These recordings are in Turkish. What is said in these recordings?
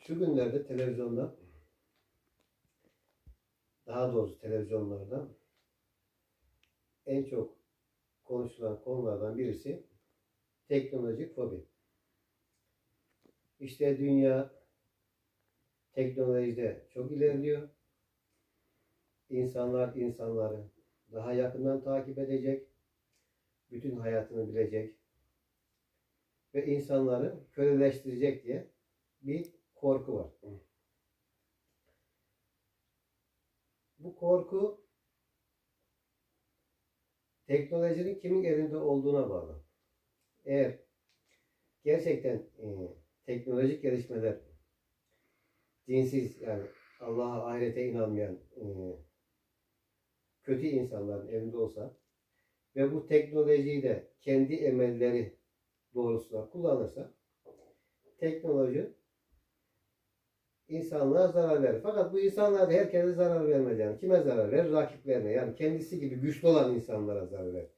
Şu günlerde televizyonda daha doğrusu televizyonlarda en çok konuşulan konulardan birisi teknolojik fobi. İşte dünya teknolojide çok ilerliyor. İnsanlar insanları daha yakından takip edecek. Bütün hayatını bilecek. Ve insanları köleleştirecek diye bir korku var. Bu korku teknolojinin kimin elinde olduğuna bağlı. Eğer gerçekten e, teknolojik gelişmeler dinsiz yani Allah'a ahirete inanmayan e, kötü insanların elinde olsa ve bu teknolojiyi de kendi emelleri doğrultusunda kullanırsa teknoloji insanlığa zarar verir. Fakat bu insanlar da herkese zarar vermez yani. Kime zarar verir? Rakiplerine. Yani kendisi gibi güçlü olan insanlara zarar verir.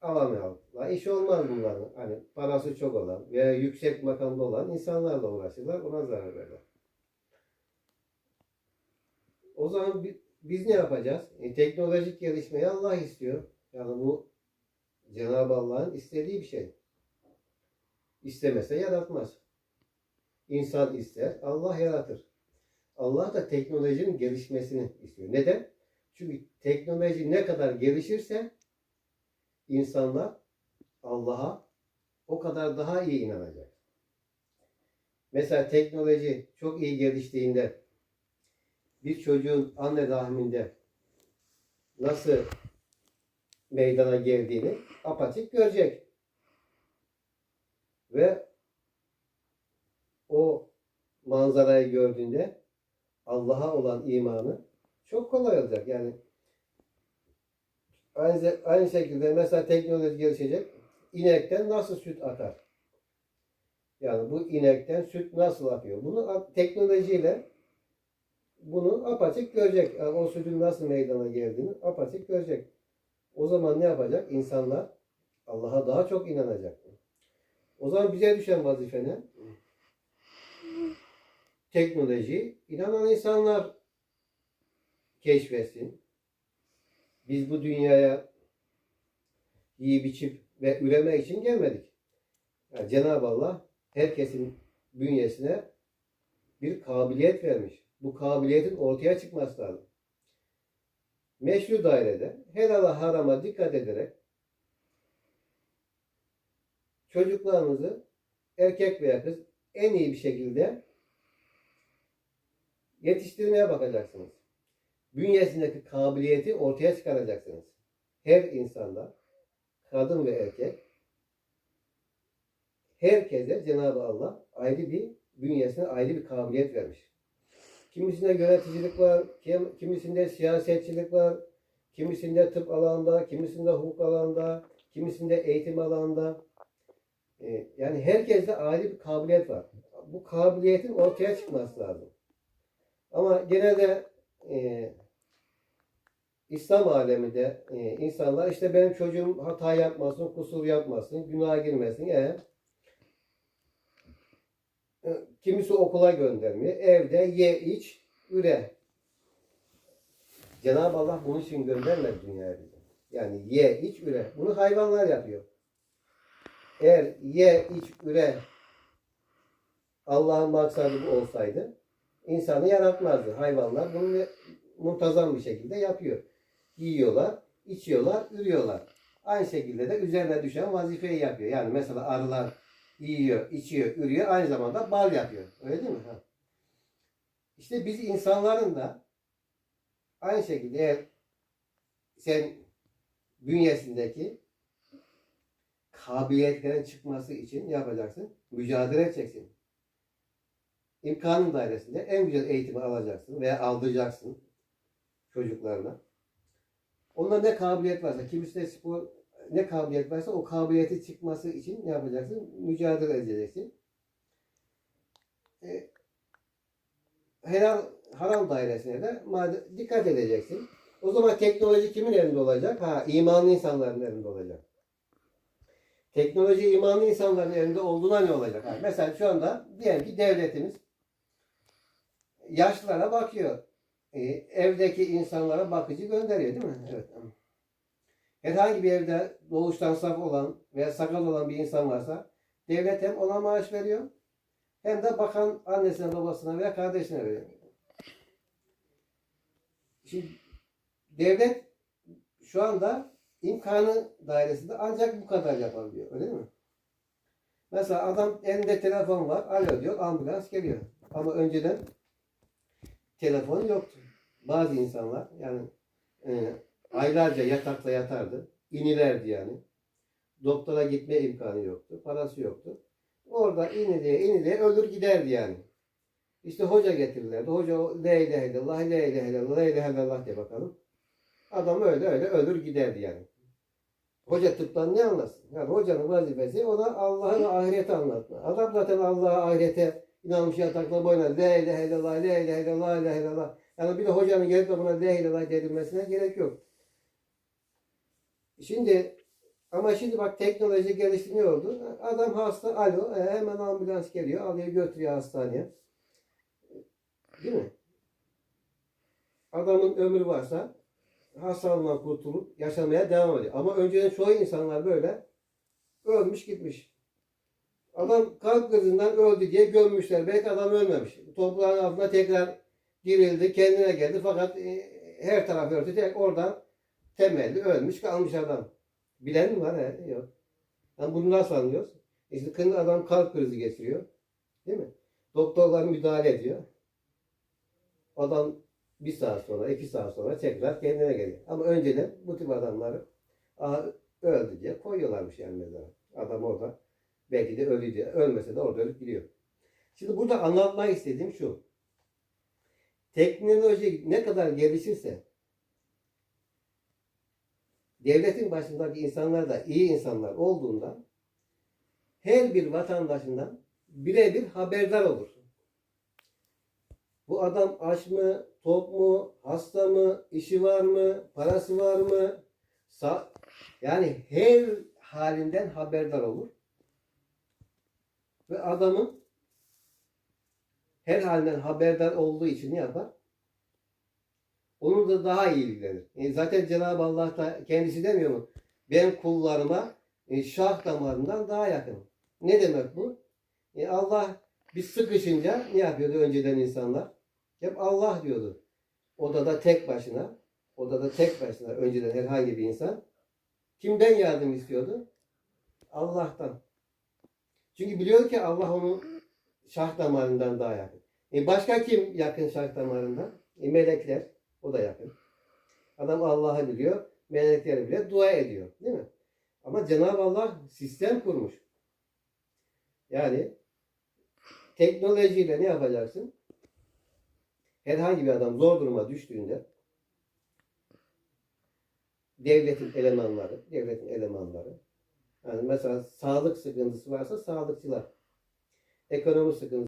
Alamayalım. iş olmaz bunların. Hani parası çok olan veya yüksek makamda olan insanlarla uğraşırlar. Ona zarar verirler. O zaman bi- biz ne yapacağız? E, teknolojik gelişmeyi Allah istiyor. Yani bu Cenab-ı Allah'ın istediği bir şey. İstemese yaratmaz. İnsan ister, Allah yaratır. Allah da teknolojinin gelişmesini istiyor. Neden? Çünkü teknoloji ne kadar gelişirse insanlar Allah'a o kadar daha iyi inanacak. Mesela teknoloji çok iyi geliştiğinde bir çocuğun anne rahminde nasıl meydana geldiğini apaçık görecek. Ve o manzarayı gördüğünde Allah'a olan imanı çok kolay olacak. Yani aynı, aynı şekilde mesela teknoloji gelişecek. İnekten nasıl süt akar? Yani bu inekten süt nasıl akıyor? Bunu teknolojiyle bunu apaçık görecek. Yani o sütün nasıl meydana geldiğini apaçık görecek. O zaman ne yapacak? İnsanlar Allah'a daha çok inanacak. O zaman bize düşen vazife ne? Teknoloji inanan insanlar keşfetsin. Biz bu dünyaya yiyip içip ve üreme için gelmedik. Yani Cenab-ı Allah herkesin bünyesine bir kabiliyet vermiş. Bu kabiliyetin ortaya çıkması lazım. Meşru dairede helala harama dikkat ederek çocuklarınızı erkek veya kız en iyi bir şekilde yetiştirmeye bakacaksınız. Bünyesindeki kabiliyeti ortaya çıkaracaksınız. Her insanda kadın ve erkek herkese Cenab-ı Allah ayrı bir bünyesine ayrı bir kabiliyet vermiş. Kimisinde yöneticilik var, kim- kimisinde siyasetçilik var, kimisinde tıp alanında, kimisinde hukuk alanında, kimisinde eğitim alanında. Ee, Yani herkeste ayrı bir kabiliyet var. Bu kabiliyetin ortaya çıkması lazım. Ama genelde e, İslam aleminde e, insanlar işte benim çocuğum hata yapmasın, kusur yapmasın, günaha girmesin. E, e, kimisi okula göndermiyor. Evde ye, iç, üre. Cenab-ı Allah bunun için göndermedi dünyaya bizi. Yani ye, iç, üre. Bunu hayvanlar yapıyor. Eğer ye, iç, üre Allah'ın maksadı bu olsaydı insanı yaratmazdı. Hayvanlar bunu muntazam bir şekilde yapıyor. Yiyorlar, içiyorlar, ürüyorlar. Aynı şekilde de üzerine düşen vazifeyi yapıyor. Yani mesela arılar yiyor, içiyor, ürüyor. Aynı zamanda bal yapıyor. Öyle değil mi? Ha. İşte biz insanların da aynı şekilde eğer sen bünyesindeki kabiliyetlerin çıkması için yapacaksın? Mücadele edeceksin. İmkanın dairesinde en güzel eğitimi alacaksın veya aldıracaksın çocuklarına. Onda ne kabiliyet varsa, kimisinde spor ne kabiliyet varsa o kabiliyeti çıkması için ne yapacaksın? Mücadele edeceksin. E, helal haram dairesine de dikkat edeceksin. O zaman teknoloji kimin elinde olacak? Ha, imanlı insanların elinde olacak. Teknoloji imanlı insanların elinde olduğuna ne olacak? Yani mesela şu anda diyelim ki devletimiz yaşlılara bakıyor. Ee, evdeki insanlara bakıcı gönderiyor değil mi? Evet. Herhangi bir evde doğuştan saf olan veya sakal olan bir insan varsa devlet hem ona maaş veriyor hem de bakan annesine babasına veya kardeşine veriyor. Şimdi devlet şu anda imkanı dairesinde ancak bu kadar yapabiliyor. Öyle değil mi? Mesela adam elinde telefon var. Alo diyor. Ambulans geliyor. Ama önceden telefon yoktu. Bazı insanlar yani e, aylarca yatakta yatardı. İnilerdi yani. Doktora gitme imkanı yoktu. Parası yoktu. Orada iniliye iniliye ölür giderdi yani. İşte hoca getirirlerdi. Hoca la ilahe illallah, la ilahe illallah, la ilahe illallah de bakalım. Adam öyle öyle ölür giderdi yani. Hoca tıptan ne anlasın? Yani hocanın vazifesi ona Allah'ın ahireti anlatma. Adam zaten Allah'a ahirete inanmış yatakla boyuna la ilahe illallah, la ilahe illallah, la ilahe illallah. Yani bir de hocanın gelip de buna la ilahe denilmesine gerek yok. Şimdi ama şimdi bak teknoloji gelişti ne oldu? Adam hasta, alo, e, hemen ambulans geliyor, alıyor götürüyor hastaneye. Değil mi? Adamın ömrü varsa hastalığından kurtulup yaşamaya devam ediyor. Ama önceden çoğu insanlar böyle ölmüş gitmiş. Adam kalp krizinden öldü diye gömmüşler. Belki adam ölmemiş. Toprağın altına tekrar dirildi, kendine geldi. Fakat e, her taraf örtü. Oradan temelli ölmüş kalmış adam. Bilen mi var? He? Yok. Yani bunu nasıl anlıyoruz? İşte kın adam kalp krizi geçiriyor. Değil mi? Doktorlar müdahale ediyor. Adam bir saat sonra, iki saat sonra tekrar kendine geliyor. Ama önceden bu tip adamları "Aa, öldü koyuyorlarmış yani mezara. Adam orada belki de ölü diye. Ölmese de orada ölüp gidiyor. Şimdi burada anlatmak istediğim şu. Teknoloji ne kadar gelişirse devletin başındaki insanlar da iyi insanlar olduğunda her bir vatandaşından birebir haberdar olur. Bu adam aç mı, tok mu, hasta mı, işi var mı, parası var mı? Sa- yani her halinden haberdar olur. Ve adamın her halinden haberdar olduğu için ne yapar? Onu da daha iyi ilgilenir. E zaten Cenab-ı Allah da kendisi demiyor mu? Ben kullarıma e, şah damarından daha yakınım. Ne demek bu? E Allah biz sıkışınca ne yapıyordu önceden insanlar? Hep Allah diyordu. Odada tek başına, odada tek başına önceden herhangi bir insan kimden yardım istiyordu? Allah'tan. Çünkü biliyor ki Allah onu şah damarından daha yakın. E başka kim yakın şah damarından? E melekler. O da yakın. Adam Allah'ı biliyor. Melekleri bile dua ediyor. Değil mi? Ama Cenab-ı Allah sistem kurmuş. Yani teknolojiyle ne yapacaksın? Herhangi bir adam zor duruma düştüğünde devletin elemanları, devletin elemanları yani mesela sağlık sıkıntısı varsa sağlıkçılar, ekonomi sıkıntısı